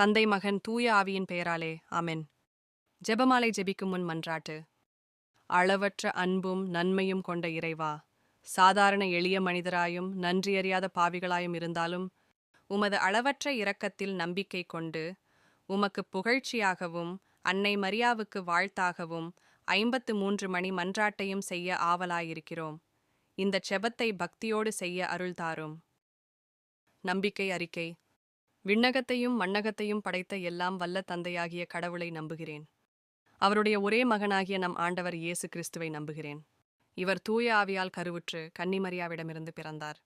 தந்தை மகன் தூய ஆவியின் பெயராலே ஆமென். ஜெபமாலை ஜெபிக்கும் முன் மன்றாட்டு. அளவற்ற அன்பும் நன்மையும் கொண்ட இறைவா சாதாரண எளிய மனிதராயும் நன்றியறியாத பாவிகளாயும் இருந்தாலும் உமது அளவற்ற இரக்கத்தில் நம்பிக்கை கொண்டு உமக்கு புகழ்ச்சியாகவும் அன்னை மரியாவுக்கு வாழ்த்தாகவும் ஐம்பத்து மூன்று மணி மன்றாட்டையும் செய்ய ஆவலாயிருக்கிறோம். இந்த செபத்தை பக்தியோடு செய்ய அருள்தாரும். நம்பிக்கை அறிக்கை விண்ணகத்தையும் மண்ணகத்தையும் படைத்த எல்லாம் வல்ல தந்தையாகிய கடவுளை நம்புகிறேன். அவருடைய ஒரே மகனாகிய நம் ஆண்டவர் இயேசு கிறிஸ்துவை நம்புகிறேன். இவர் தூய ஆவியால் கருவுற்று கன்னிமரியாவிடமிருந்து பிறந்தார்.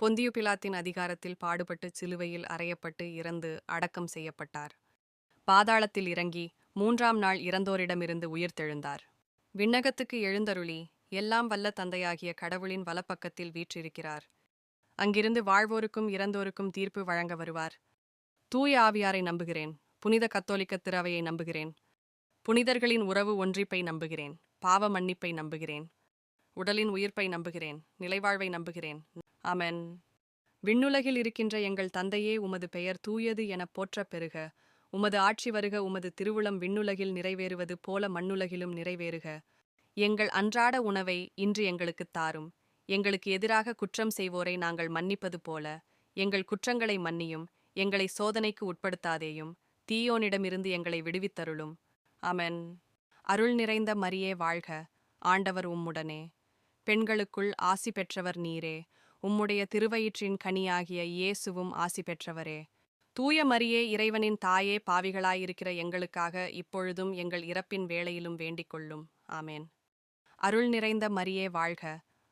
பொந்தியு பிலாத்தின் அதிகாரத்தில் பாடுபட்டு சிலுவையில் அறையப்பட்டு இறந்து அடக்கம் செய்யப்பட்டார். பாதாளத்தில் இறங்கி மூன்றாம் நாள் இறந்தோரிடமிருந்து உயிர்த்தெழுந்தார் விண்ணகத்துக்கு எழுந்தருளி எல்லாம் வல்ல தந்தையாகிய கடவுளின் வலப்பக்கத்தில் வீற்றிருக்கிறார். அங்கிருந்து வாழ்வோருக்கும் இறந்தோருக்கும் தீர்ப்பு வழங்க வருவார். தூய ஆவியாரை நம்புகிறேன். புனித கத்தோலிக்க திரவையை நம்புகிறேன். புனிதர்களின் உறவு ஒன்றிப்பை நம்புகிறேன். பாவ மன்னிப்பை நம்புகிறேன். உடலின் உயிர்ப்பை நம்புகிறேன். நிலைவாழ்வை நம்புகிறேன். ஆமென். விண்ணுலகில் இருக்கின்ற எங்கள் தந்தையே உமது பெயர் தூயது எனப் போற்றப் பெறுக உமது ஆட்சி வருக உமது திருவுளம் விண்ணுலகில் நிறைவேறுவது போல மண்ணுலகிலும் நிறைவேறுக. எங்கள் அன்றாட உணவை இன்று எங்களுக்குத் தாரும். எங்களுக்கு எதிராக குற்றம் செய்வோரை நாங்கள் மன்னிப்பது போல எங்கள் குற்றங்களை மன்னியும் எங்களை சோதனைக்கு உட்படுத்தாதேயும் தீயோனிடமிருந்து எங்களை விடுவித்தருளும். அமென் அருள் நிறைந்த மரியே வாழ்க ஆண்டவர் உம்முடனே. பெண்களுக்குள் ஆசி பெற்றவர் நீரே உம்முடைய திருவயிற்றின் கனியாகிய இயேசுவும் ஆசி பெற்றவரே. தூய மரியே இறைவனின் தாயே பாவிகளாயிருக்கிற எங்களுக்காக இப்பொழுதும் எங்கள் இறப்பின் வேளையிலும் வேண்டிக் கொள்ளும் ஆமேன். அருள் நிறைந்த மரியே வாழ்க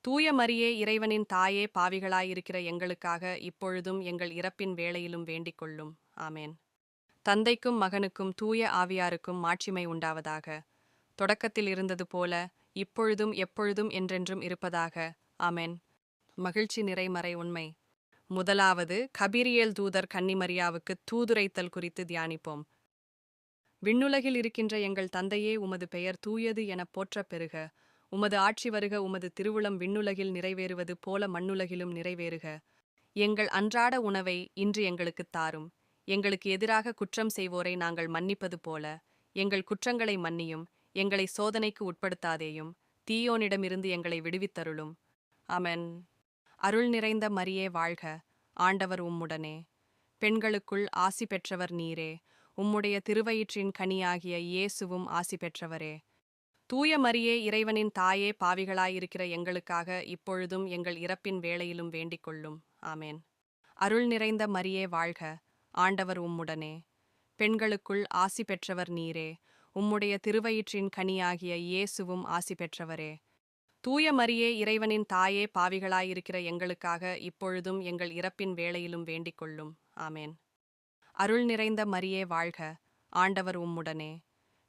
தூய மரியே இறைவனின் தாயே பாவிகளாயிருக்கிற எங்களுக்காக இப்பொழுதும் எங்கள் இறப்பின் வேளையிலும் வேண்டிக் கொள்ளும். ஆமேன். தந்தைக்கும் மகனுக்கும் தூய ஆவியாருக்கும் மாட்சிமை உண்டாவதாக. தொடக்கத்தில் இருந்தது போல இப்பொழுதும் எப்பொழுதும் என்றென்றும் இருப்பதாக. ஆமேன். மகிழ்ச்சி நிறைமறை உண்மை. முதலாவது கபீரியல் தூதர் கன்னிமரியாவுக்கு தூதுரைத்தல் குறித்து தியானிப்போம். விண்ணுலகில் இருக்கின்ற எங்கள் தந்தையே உமது பெயர் தூயது எனப் போற்றப் பெறுக. உமது ஆட்சி வருக உமது திருவுளம் விண்ணுலகில் நிறைவேறுவது போல மண்ணுலகிலும் நிறைவேறுக. எங்கள் அன்றாட உணவை இன்று எங்களுக்குத் தாரும். எங்களுக்கு எதிராக குற்றம் செய்வோரை நாங்கள் மன்னிப்பது போல. எங்கள் குற்றங்களை மன்னியும். எங்களை சோதனைக்கு உட்படுத்தாதேயும். தீயோனிடமிருந்து எங்களை விடுவித்தருளும். அமென் அருள் நிறைந்த மரியே வாழ்க. ஆண்டவர் உம்முடனே. பெண்களுக்குள் ஆசி பெற்றவர் நீரே. உம்முடைய திருவயிற்றின் கனியாகிய இயேசுவும் ஆசி பெற்றவரே. தூய மரியே இறைவனின் தாயே பாவிகளாயிருக்கிற எங்களுக்காக இப்பொழுதும் எங்கள் இறப்பின் வேளையிலும் வேண்டிக் கொள்ளும். ஆமேன். அருள் நிறைந்த மரியே வாழ்க. ஆண்டவர் உம்முடனே. பெண்களுக்குள் ஆசி பெற்றவர் நீரே. உம்முடைய திருவயிற்றின் கனியாகிய இயேசுவும் ஆசி பெற்றவரே. தூய மரியே இறைவனின் தாயே பாவிகளாயிருக்கிற எங்களுக்காக இப்பொழுதும் எங்கள் இறப்பின் வேளையிலும் வேண்டிக் கொள்ளும். ஆமேன். அருள் நிறைந்த மரியே வாழ்க. ஆண்டவர் உம்முடனே.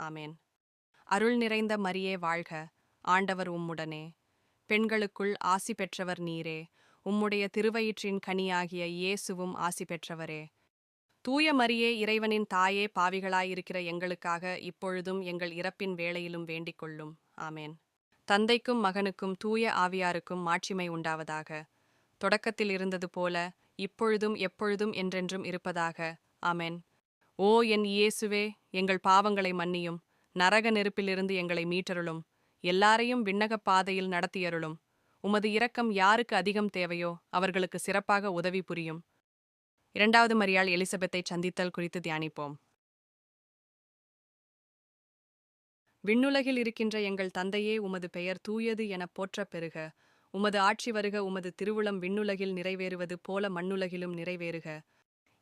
ஆமேன். அருள் நிறைந்த மரியே வாழ்க ஆண்டவர் உம்முடனே. பெண்களுக்குள் ஆசி பெற்றவர் நீரே உம்முடைய திருவயிற்றின் கனியாகிய இயேசுவும் ஆசி பெற்றவரே. தூய மரியே இறைவனின் தாயே பாவிகளாயிருக்கிற எங்களுக்காக இப்பொழுதும் எங்கள் இறப்பின் வேளையிலும் வேண்டிக் கொள்ளும். ஆமேன். தந்தைக்கும் மகனுக்கும் தூய ஆவியாருக்கும் மாட்சிமை உண்டாவதாக. தொடக்கத்தில் இருந்தது போல இப்பொழுதும் எப்பொழுதும் என்றென்றும் இருப்பதாக. ஆமேன். ஓ என் இயேசுவே எங்கள் பாவங்களை மன்னியும். நரக நெருப்பிலிருந்து எங்களை மீட்டருளும். எல்லாரையும் விண்ணகப் பாதையில் நடத்தியருளும். உமது இரக்கம் யாருக்கு அதிகம் தேவையோ அவர்களுக்கு சிறப்பாக உதவி புரியும். இரண்டாவது மரியாள் எலிசபெத்தை சந்தித்தல் குறித்து தியானிப்போம். விண்ணுலகில் இருக்கின்ற எங்கள் தந்தையே உமது பெயர் தூயது எனப் போற்றப் பெறுக. உமது ஆட்சி வருக உமது திருவுளம் விண்ணுலகில் நிறைவேறுவது போல மண்ணுலகிலும் நிறைவேறுக.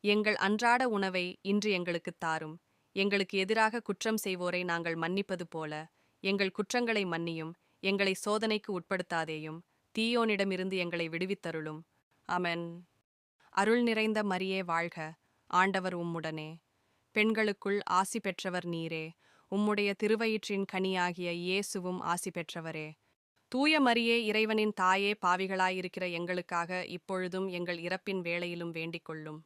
எங்கள் அன்றாட உணவை இன்று எங்களுக்குத் தாரும். எங்களுக்கு எதிராக குற்றம் செய்வோரை நாங்கள் மன்னிப்பது போல எங்கள் குற்றங்களை மன்னியும் எங்களை சோதனைக்கு உட்படுத்தாதேயும் தீயோனிடமிருந்து எங்களை விடுவித்தருளும். அமென் அருள் நிறைந்த மரியே வாழ்க ஆண்டவர் உம்முடனே. பெண்களுக்குள் ஆசி பெற்றவர் நீரே உம்முடைய திருவயிற்றின் கனியாகிய இயேசுவும் ஆசி பெற்றவரே. தூய மரியே இறைவனின் தாயே பாவிகளாயிருக்கிற எங்களுக்காக இப்பொழுதும் எங்கள் இறப்பின் வேளையிலும் வேண்டிக் கொள்ளும்.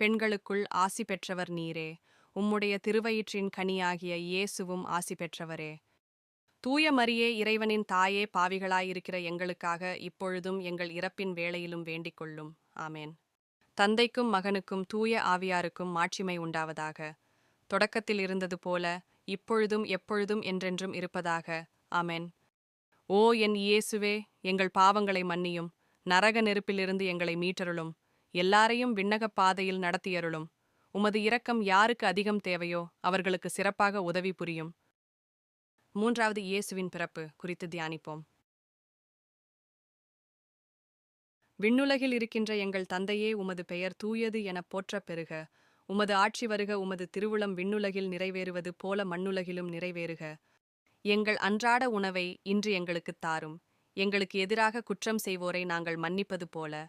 பெண்களுக்குள் ஆசி பெற்றவர் நீரே. உம்முடைய திருவயிற்றின் கனியாகிய இயேசுவும் ஆசி பெற்றவரே. தூய மரியே இறைவனின் தாயே பாவிகளாயிருக்கிற எங்களுக்காக இப்பொழுதும் எங்கள் இறப்பின் வேளையிலும் வேண்டிக் கொள்ளும். ஆமேன். தந்தைக்கும் மகனுக்கும் தூய ஆவியாருக்கும் மாட்சிமை உண்டாவதாக. தொடக்கத்தில் இருந்தது போல இப்பொழுதும் எப்பொழுதும் என்றென்றும் இருப்பதாக. ஆமென். ஓ என் இயேசுவே எங்கள் பாவங்களை மன்னியும். நரக நெருப்பிலிருந்து எங்களை மீட்டருளும். எல்லாரையும் விண்ணகப் பாதையில் நடத்தியருளும். உமது இரக்கம் யாருக்கு அதிகம் தேவையோ அவர்களுக்கு சிறப்பாக உதவி புரியும். மூன்றாவது இயேசுவின் பிறப்பு குறித்து தியானிப்போம். விண்ணுலகில் இருக்கின்ற எங்கள் தந்தையே உமது பெயர் தூயது எனப் போற்றப் பெறுக உமது ஆட்சி வருக உமது திருவுளம் விண்ணுலகில் நிறைவேறுவது போல மண்ணுலகிலும் நிறைவேறுக. எங்கள் அன்றாட உணவை இன்று எங்களுக்குத் தாரும். எங்களுக்கு எதிராக குற்றம் செய்வோரை நாங்கள் மன்னிப்பது போல.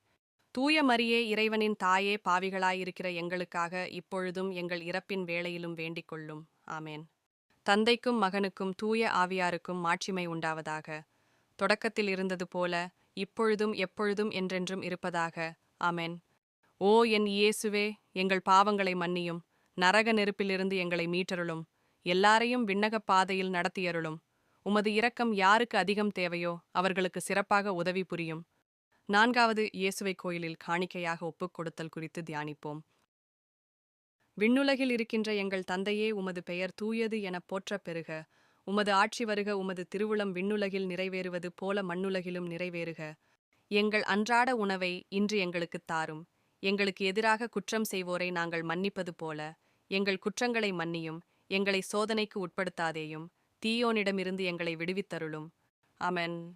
தூய மரியே இறைவனின் தாயே பாவிகளாயிருக்கிற எங்களுக்காக இப்பொழுதும் எங்கள் இறப்பின் வேளையிலும் வேண்டிக் கொள்ளும். ஆமேன். தந்தைக்கும் மகனுக்கும் தூய ஆவியாருக்கும் மாட்சிமை உண்டாவதாக. தொடக்கத்தில் இருந்தது போல இப்பொழுதும் எப்பொழுதும் என்றென்றும் இருப்பதாக. ஆமேன். ஓ என் இயேசுவே எங்கள் பாவங்களை மன்னியும். நரக நெருப்பிலிருந்து எங்களை மீட்டருளும். எல்லாரையும் விண்ணகப் பாதையில் நடத்தியருளும். உமது இரக்கம் யாருக்கு அதிகம் தேவையோ அவர்களுக்கு சிறப்பாக உதவி புரியும். நான்காவது இயேசுவை கோயிலில் காணிக்கையாக ஒப்புக் கொடுத்தல் குறித்து தியானிப்போம். விண்ணுலகில் இருக்கின்ற எங்கள் தந்தையே உமது பெயர் தூயது எனப் போற்றப் பெறுக. உமது ஆட்சி வருக உமது திருவுளம் விண்ணுலகில் நிறைவேறுவது போல மண்ணுலகிலும் நிறைவேறுக. எங்கள் அன்றாட உணவை இன்று எங்களுக்குத் தாரும். எங்களுக்கு எதிராக குற்றம் செய்வோரை நாங்கள் மன்னிப்பது போல. எங்கள் குற்றங்களை மன்னியும் எங்களை சோதனைக்கு உட்படுத்தாதேயும் தீயோனிடமிருந்து எங்களை விடுவித்தருளும். அமென்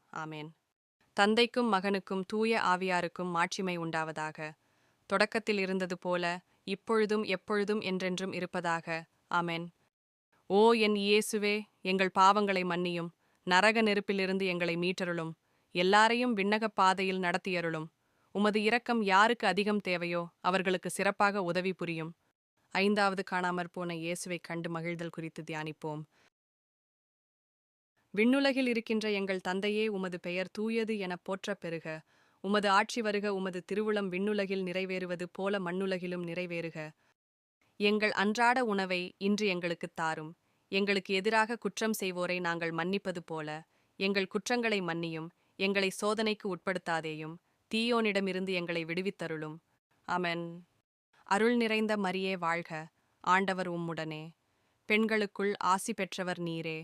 ஆமேன். தந்தைக்கும் மகனுக்கும் தூய ஆவியாருக்கும் மாட்சிமை உண்டாவதாக. தொடக்கத்தில் இருந்தது போல இப்பொழுதும் எப்பொழுதும் என்றென்றும் இருப்பதாக. ஆமேன். ஓ என் இயேசுவே எங்கள் பாவங்களை மன்னியும். நரக நெருப்பிலிருந்து எங்களை மீட்டருளும். எல்லாரையும் விண்ணகப் பாதையில் நடத்தியருளும். உமது இரக்கம் யாருக்கு அதிகம் தேவையோ அவர்களுக்கு சிறப்பாக உதவி புரியும். ஐந்தாவது காணாமற் போன இயேசுவை கண்டு மகிழ்தல் குறித்து தியானிப்போம். விண்ணுலகில் இருக்கின்ற எங்கள் தந்தையே உமது பெயர் தூயது எனப் போற்றப் பெறுக. உமது ஆட்சி வருக உமது திருவுளம் விண்ணுலகில் நிறைவேறுவது போல மண்ணுலகிலும் நிறைவேறுக. எங்கள் அன்றாட உணவை இன்று எங்களுக்குத் தாரும். எங்களுக்கு எதிராக குற்றம் செய்வோரை நாங்கள் மன்னிப்பது போல. எங்கள் குற்றங்களை மன்னியும் எங்களை சோதனைக்கு உட்படுத்தாதேயும் தீயோனிடமிருந்து எங்களை விடுவித்தருளும். அமென் அருள் நிறைந்த மரியே வாழ்க. ஆண்டவர் உம்முடனே. பெண்களுக்குள் ஆசி பெற்றவர் நீரே.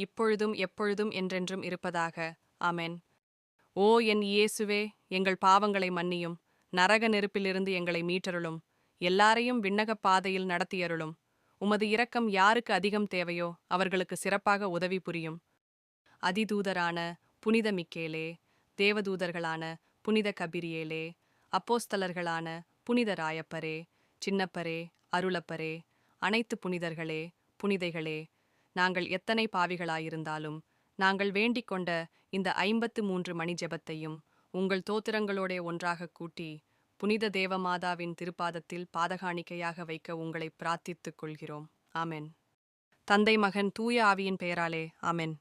இப்பொழுதும் எப்பொழுதும் என்றென்றும் இருப்பதாக. ஆமென். ஓ என் இயேசுவே எங்கள் பாவங்களை மன்னியும். நரக நெருப்பிலிருந்து எங்களை மீட்டருளும். எல்லாரையும் விண்ணகப் பாதையில் நடத்தியருளும். உமது இரக்கம் யாருக்கு அதிகம் தேவையோ அவர்களுக்கு சிறப்பாக உதவி புரியும். அதிதூதரான புனித மிக்கேலே தேவதூதர்களான புனித கபிரியேலே அப்போஸ்தலர்களான புனித ராயப்பரே சின்னப்பரே அருளப்பரே அனைத்து புனிதர்களே புனிதைகளே நாங்கள் எத்தனை பாவிகளாயிருந்தாலும் நாங்கள் வேண்டிக் கொண்ட இந்த ஐம்பத்து மூன்று மணி ஜெபத்தையும் உங்கள் தோத்திரங்களோடே ஒன்றாக கூட்டி புனித தேவமாதாவின் திருப்பாதத்தில் பாதகாணிக்கையாக வைக்க உங்களை பிரார்த்தித்துக் கொள்கிறோம். ஆமென். தந்தை மகன் தூய ஆவியின் பெயராலே ஆமென்.